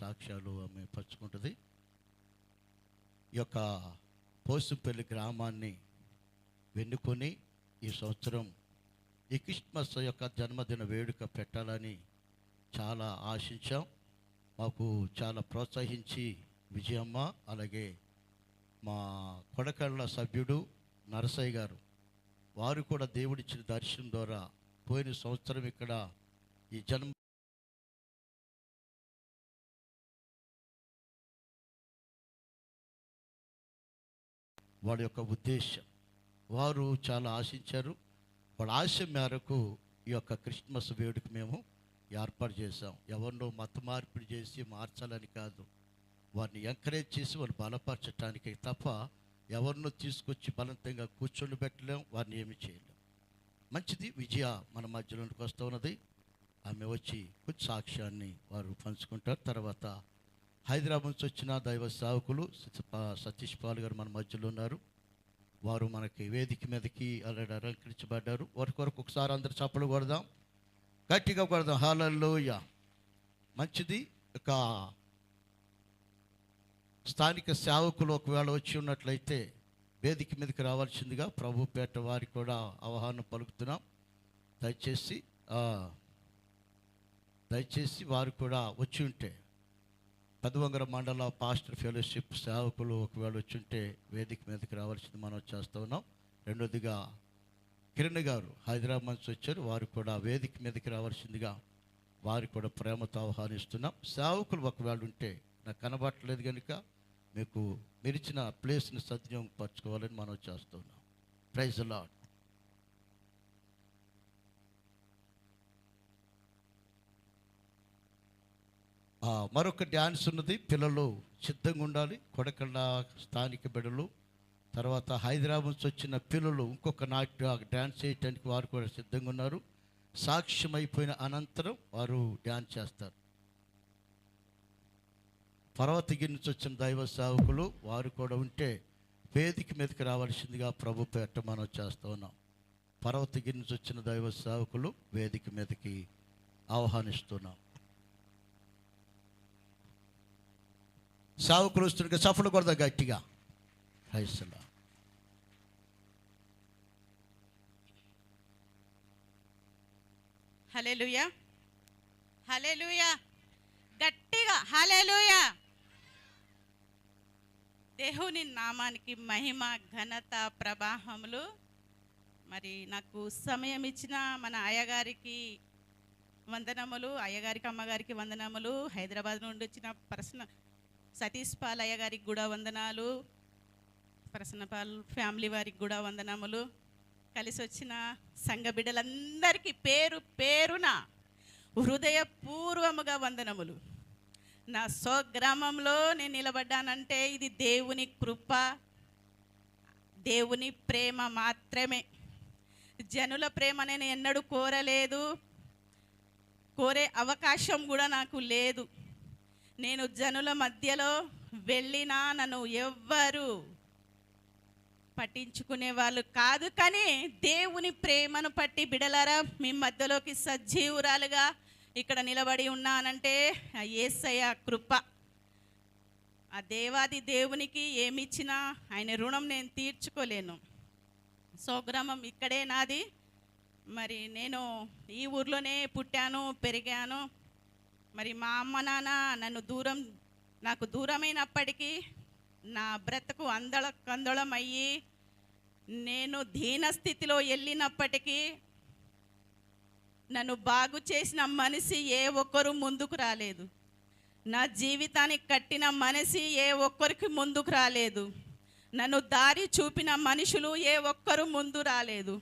సాక్ష్యాలు ఆమె పంచుకుంటుంది. ఈ యొక్క పోసుపల్లి గ్రామాన్ని వెన్నుకొని ఈ సంవత్సరం ఈ క్రిస్మస్ యొక్క జన్మదిన వేడుక పెట్టాలని చాలా ఆశించాం. మాకు చాలా ప్రోత్సహించి విజయమ్మ అలాగే మా కొడకళ్ళ సభ్యుడు నరసయ్య గారు వారు కూడా దేవుడిచ్చిన దర్శనం ద్వారా పోయిన సంవత్సరం ఇక్కడ ఈ జన్మ వాడి యొక్క ఉద్దేశం. వారు చాలా ఆశించారు. వాళ్ళ ఆశ మేరకు ఈ యొక్క క్రిస్మస్ వేడుక మేము ఏర్పాటు చేశాం. ఎవరినో మత మార్పిడి చేసి మార్చాలని కాదు. వారిని ఎంకరేజ్ చేసి వాళ్ళు బలపరచడానికి తప్ప ఎవరినో తీసుకొచ్చి బలవంతంగా కూర్చొని పెట్టలేం వారిని ఏమి చేయలేం. మంచిది. విజయ మన మధ్యలోనికి వస్తూ ఉన్నది. ఆమె వచ్చి కొంచెం సాక్ష్యాన్ని వారు పంచుకుంటారు. తర్వాత హైదరాబాద్ నుంచి వచ్చిన దైవ సేవకులు సతీష్ పాల్ గారు మన మధ్యలో ఉన్నారు. వారు మనకి వేదిక మీదకి ఆల్రెడీ అలంకరించబడ్డారు. వారి కొరకు ఒకసారి అందరు చప్పలు కొడదాం. గట్టిగా కొడదాం. హాలల్లోయ. మంచిది. ఇక స్థానిక సేవకులు ఒకవేళ వచ్చి ఉన్నట్లయితే వేదిక మీదకి రావాల్సిందిగా ప్రభుపేట వారికి కూడా ఆహ్వానం పలుకుతున్నాం. దయచేసి దయచేసి వారు కూడా వచ్చి ఉంటే పెదవంగర మండల పాస్టర్ ఫెలోషిప్ సేవకులు ఒకవేళ వచ్చి ఉంటే వేదిక మీదకి రావాల్సింది మనం చేస్తూ ఉన్నాం. రెండోదిగా కిరణ్ గారు హైదరాబాద్ నుంచి వచ్చారు. వారు కూడా వేదిక మీదకి రావాల్సిందిగా వారు కూడా ప్రేమతో ఆహ్వానిస్తున్నాం. సేవకులు ఒకవేళ ఉంటే నాకు కనబట్టలేదు కనుక మీకు మెరిచిన ప్లేస్ని సద్వినియోగం పరచుకోవాలని మనం చేస్తున్నాం ప్రైజ్ లాడ్ మరొక డ్యాన్స్ ఉన్నది. పిల్లలు సిద్ధంగా ఉండాలి. కొడకండ స్థానిక బిడ్డలు. తర్వాత హైదరాబాద్ నుంచి వచ్చిన పిల్లలు ఇంకొక నాట్య డ్యాన్స్ చేయటానికి వారు కూడా సిద్ధంగా ఉన్నారు. సాక్ష్యం అయిపోయిన అనంతరం వారు డ్యాన్స్ చేస్తారు. పర్వతగిరి నుంచి వచ్చిన దైవ సేవకులు వారు కూడా ఉంటే వేదిక మీదకి రావాల్సిందిగా ప్రభు పేట మనం చేస్తూ ఉన్నాం. పర్వతగిరి నుంచి వచ్చిన దైవ సేవకులు వేదిక మీదకి ఆహ్వానిస్తున్నాం. సేవకులు వస్తుండగా సఫలు కొడదా గట్టిగా. హైసలా హలేలుయా హలేలుయా గట్టిగా హలేలుయా దేవుని నామానికి మహిమ ఘనత ప్రవాహములు. మరి నాకు సమయం ఇచ్చిన మన అయ్యగారికి వందనములు అయ్యగారికి అమ్మగారికి వందనములు. హైదరాబాద్ నుండి వచ్చిన పర్సనల్ సతీష్ పాలయ్య గారికి కూడా వందనాలు. ప్రసన్నపాల్ ఫ్యామిలీ వారికి కూడా వందనములు. కలిసి వచ్చిన సంఘ బిడ్డలందరికీ పేరు పేరున హృదయపూర్వముగా వందనములు. నా స్వగ్రామంలో నేను నిలబడ్డానంటే ఇది దేవుని కృప దేవుని ప్రేమ మాత్రమే. జనుల ప్రేమ నేను ఎన్నడూ కోరలేదు. కోరే అవకాశం కూడా నాకు లేదు. నేను జనుల మధ్యలో వెళ్ళినా నన్ను ఎవ్వరు పట్టించుకునే వాళ్ళు కాదు కానీ దేవుని ప్రేమను పట్టి బిడలారా మీ మధ్యలోకి సజీవురాలుగా ఇక్కడ నిలబడి ఉన్నానంటే ఆ యేసయ్య కృప. ఆ దేవాది దేవునికి ఏమిచ్చినా ఆయన రుణం నేను తీర్చుకోలేను. స్వగ్రామం ఇక్కడే నాది. మరి నేను ఈ ఊర్లోనే పుట్టాను పెరిగాను. మరి మా అమ్మ నాన్న నన్ను దూరం నాకు దూరమైనప్పటికీ నా బ్రతకు అందల కందళం అయ్యి నేను దీన స్థితిలో వెళ్ళినప్పటికీ నన్ను బాగు చేసిన మనిషి ఏ ఒక్కరు ముందుకు రాలేదు. నా జీవితానికి కట్టిన మనిషి ఏ ఒక్కరికి ముందుకు రాలేదు. నన్ను దారి చూపిన మనుషులు ఏ ఒక్కరు ముందు రాలేదు.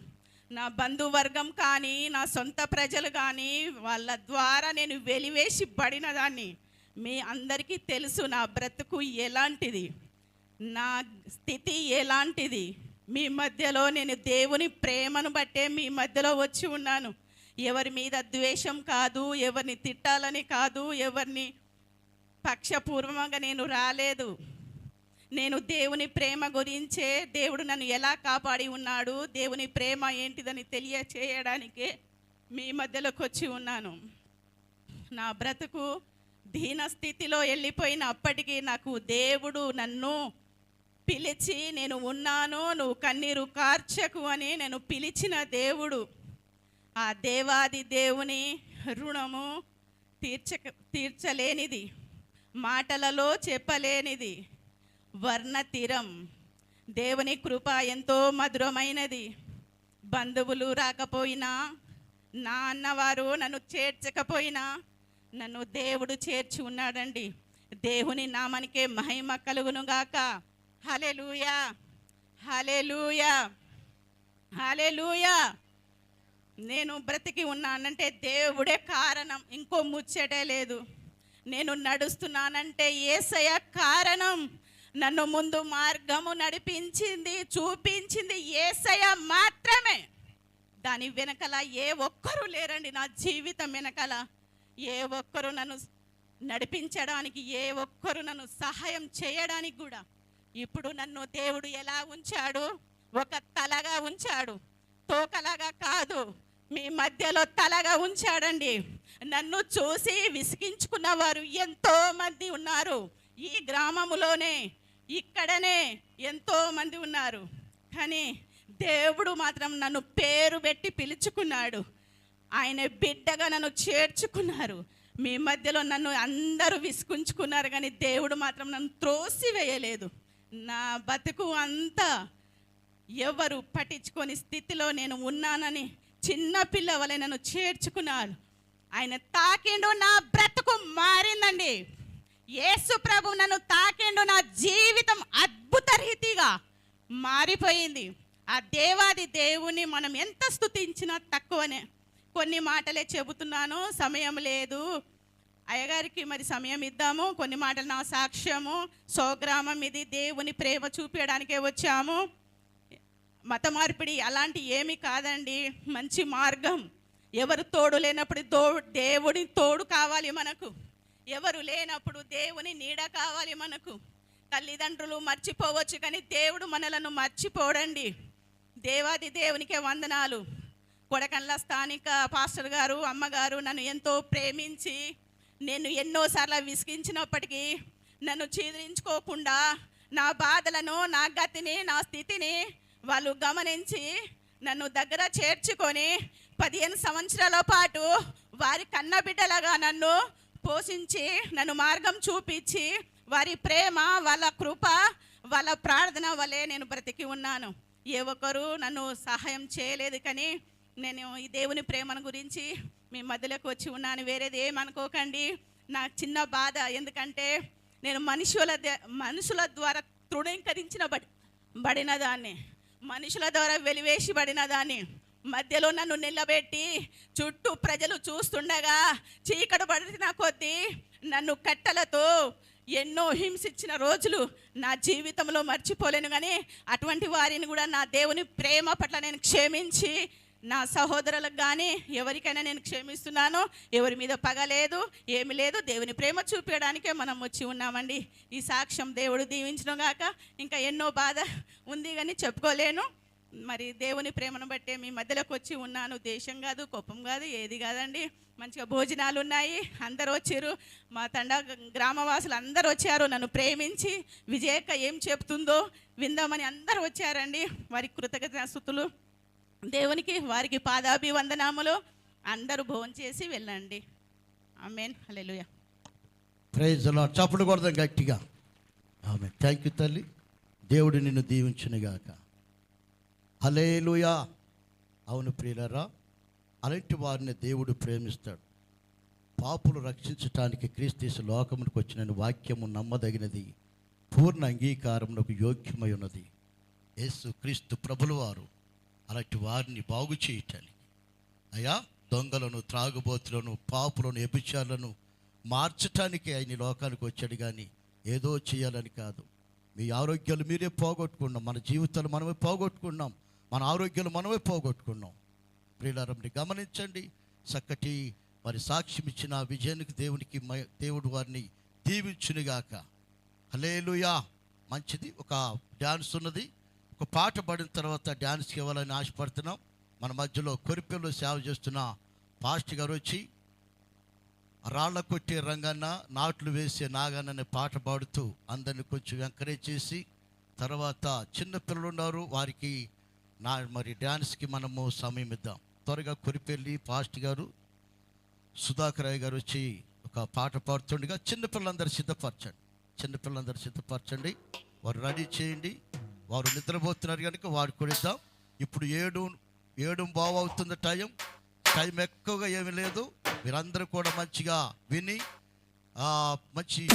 నా బంధువర్గం కానీ నా సొంత ప్రజలు కానీ వాళ్ళ ద్వారా నేను వెలివేసి పడిన దాన్ని మీ అందరికీ తెలుసు. నా బ్రతుకు ఎలాంటిది? నా స్థితి ఎలాంటిది? మీ మధ్యలో నేను దేవుని ప్రేమను బట్టే మీ మధ్యలో వచ్చి ఉన్నాను. ఎవరి మీద ద్వేషం కాదు ఎవరిని తిట్టాలని కాదు ఎవరిని పక్షపూర్వంగా నేను రాలేదు. నేను దేవుని ప్రేమ గురించే దేవుడు నన్ను ఎలా కాపాడి ఉన్నాడు దేవుని ప్రేమ ఏంటిదని తెలియచేయడానికే మీ మధ్యలోకి వచ్చి ఉన్నాను. నా బ్రతుకు దీన స్థితిలో వెళ్ళిపోయినప్పటికీ నాకు దేవుడు నన్ను పిలిచి నేను ఉన్నాను నువ్వు కన్నీరు కార్చకు అని నేను పిలిచిన దేవుడు ఆ దేవాది దేవుని రుణము తీర్చక తీర్చలేనిది మాటలలో చెప్పలేనిది. వర్ణతీరం. దేవుని కృప ఎంతో మధురమైనది. బంధువులు రాకపోయినా నా అన్నవారు నన్ను చేర్చకపోయినా నన్ను దేవుడు చేర్చి ఉన్నాడండి. దేవుని నామానికే మహిమ కలుగును గాక. హలెలూయా హలెలూయా హలెలూయా నేను బ్రతికి ఉన్నానంటే దేవుడే కారణం. ఇంకో ముచ్చటే లేదు. నేను నడుస్తున్నానంటే ఏసయ కారణం. నన్ను ముందు మార్గము నడిపించింది చూపించింది ఏసయ మాత్రమే. దాని వెనకల ఏ ఒక్కరు లేరండి నా జీవితం వెనకల. ఏ ఒక్కరు నన్ను నడిపించడానికి ఏ ఒక్కరు నన్ను సహాయం చేయడానికి కూడా. ఇప్పుడు నన్ను దేవుడు ఎలా ఉంచాడు? ఒక తలగా ఉంచాడు. తోకలాగా కాదు మీ మధ్యలో తలగా ఉంచాడండి. నన్ను చూసి విసిగించుకున్న వారు ఎంతో మంది ఉన్నారు. ఈ గ్రామములోనే ఇక్కడనే ఎంతో మంది ఉన్నారు. కానీ దేవుడు మాత్రం నన్ను పేరు పెట్టి పిలుచుకున్నాడు. ఆయన బిడ్డగా నన్ను చేర్చుకున్నారు. మీ మధ్యలో నన్ను అందరూ విసుకుంచుకున్నారు కానీ దేవుడు మాత్రం నన్ను త్రోసివేయలేదు. నా బతుకు అంతా ఎవరు పట్టించుకొని స్థితిలో నేను ఉన్నానని చిన్న పిల్లవలే నన్ను చేర్చుకున్నాడు ఆయన తాకిండు నా బ్రతుకు మారిందండి. యేసు ప్రభు నన్ను తాకిండు నా జీవితం అద్భుత రీతిగా మారిపోయింది. ఆ దేవాది దేవుని మనం ఎంత స్తుతించినా తక్కువనే. కొన్ని మాటలే చెబుతున్నాను సమయం లేదు. అయ్యగారికి మరి సమయం ఇద్దాము కొన్ని మాటలు నా సాక్ష్యము. స్వగ్రామం ఇది దేవుని ప్రేమ చూపించడానికే వచ్చాము. మత మార్పిడి అలాంటి ఏమీ కాదండి మంచి మార్గం. ఎవరు తోడు లేనప్పుడు దో దేవుడి తోడు కావాలి మనకు. ఎవరు లేనప్పుడు దేవుని నీడ కావాలి మనకు. తల్లిదండ్రులు మర్చిపోవచ్చు కానీ దేవుడు మనలను మర్చిపోడండి. దేవాది దేవునికే వందనాలు. కొడకండ్ల స్థానిక పాస్టర్ గారు అమ్మగారు నన్ను ఎంతో ప్రేమించి నేను ఎన్నోసార్లు విసిగించినప్పటికీ నన్ను చీదరించుకోకుండా నా బాధలను నా గతిని నా స్థితిని వాళ్ళు గమనించి నన్ను దగ్గర చేర్చుకొని పదిహేను సంవత్సరాల పాటు వారి కన్నబిడ్డలాగా నన్ను పోషించి నన్ను మార్గం చూపించి వారి ప్రేమ వాళ్ళ కృప వాళ్ళ ప్రార్థన వలె నేను బ్రతికి ఉన్నాను. ఏ ఒక్కరు నన్ను సహాయం చేయలేదు కానీ నేను ఈ దేవుని ప్రేమను గురించి మీ మధ్యలోకి వచ్చి ఉన్నాను. వేరేది ఏమనుకోకండి నా చిన్న బాధ. ఎందుకంటే నేను మనుషుల ద- మనుషుల ద్వారా తృణీకరించిన బడి బడిన దాన్ని మనుషుల ద్వారా వెలివేసిబడిన దాన్ని మధ్యలో నన్ను నిలబెట్టి చుట్టూ ప్రజలు చూస్తుండగా చీకటి పడిన కొద్దీ. నన్ను కట్టెలతో ఎన్నో హింసించిన రోజులు నా జీవితంలో మర్చిపోలేను కానీ అటువంటి వారిని కూడా నా దేవుని ప్రేమ పట్ల నేను క్షమించి నా సహోదరులకు కానీ ఎవరికైనా నేను క్షమిస్తున్నాను. ఎవరి మీద పగ లేదు ఏమి లేదు. దేవుని ప్రేమ చూపించడానికే మనం వచ్చి ఉన్నామండి. ఈ సాక్ష్యం దేవుడు దీవించడం గాక ఇంకా ఎన్నో బాధ ఉంది కానీ చెప్పుకోలేను. మరి దేవుని ప్రేమను బట్టే మీ మధ్యలోకి వచ్చి ఉన్నాను. దేశం కాదు కోపం కాదు ఏది కాదండి. మంచిగా భోజనాలు ఉన్నాయి. అందరూ వచ్చారు. మా తండ గ్రామవాసులు అందరూ వచ్చారు. నన్ను ప్రేమించి విజయక్క ఏం చెప్తుందో విందామని అందరూ వచ్చారండి. వారి కృతజ్ఞతలు దేవునికి వారికి పాదాభివందనాములు. అందరూ భోజనం చేసి వెళ్ళండి. ఆమెన్. హల్లెలూయా. ప్రైజ్ చప్పుడు కొడదాం గట్టిగా. ఆమె థ్యాంక్ యూ తల్లి. దేవుడు నిన్ను దీవించునుగాక. హలేలుయా అవును ప్రియులరా అలాంటి వారిని దేవుడు ప్రేమిస్తాడు. పాపులు రక్షించటానికి క్రీస్తు లోకమునికి వచ్చిన వాక్యము నమ్మదగినది పూర్ణ అంగీకారమునకు యోగ్యమై ఉన్నది యేసు క్రీస్తు ప్రభులవారు అలాంటి వారిని బాగు చేయటానికి. అయా దొంగలను త్రాగుబోతులను పాపులను ఎపిచాలను మార్చటానికి ఆయన లోకానికి వచ్చాడు కానీ ఏదో చేయాలని కాదు. మీ ఆరోగ్యాలు మీరే పోగొట్టుకున్నాం మన జీవితాలు మనమే పోగొట్టుకున్నాం మన ఆరోగ్యాలు మనమే పోగొట్టుకున్నాం. ప్రియులారంని గమనించండి చక్కటి మరి సాక్ష్యం ఇచ్చిన విజయానికి దేవునికి దేవుడు వారిని దీవించునిగాక. హలేలుయా మంచిది ఒక డ్యాన్స్ ఉన్నది. ఒక పాట పడిన తర్వాత డ్యాన్స్కి ఇవ్వాలని ఆశపడుతున్నాం. మన మధ్యలో కొరిపెల్లో సేవ చేస్తున్న పాస్ట్ గారు వచ్చి రాళ్ళ కొట్టే రంగన్న నాట్లు వేసే నాగన్న అనే పాట పాడుతూ అందరిని కొంచెం ఎంకరేజ్ చేసి తర్వాత చిన్న పిల్లలు ఉన్నారు వారికి నా మరి డ్యాన్స్కి మనము సమయం ఇద్దాం. త్వరగా కురిపెళ్ళి పాస్ట్ గారు సుధాకర్ రాయ్ గారు వచ్చి ఒక పాట పాడుతుండగా చిన్నపిల్లలందరూ సిద్ధపరచండి. చిన్నపిల్లలందరూ సిద్ధపరచండి. వారు రెడీ చేయండి. వారు నిద్రపోతున్నారు కనుక వారు కొడిద్దాం ఇప్పుడు ఏడు ఏడు బావు అవుతుంది టైం. టైం ఎక్కువగా ఏమీ లేదు. మీరందరూ కూడా మంచిగా విని మంచి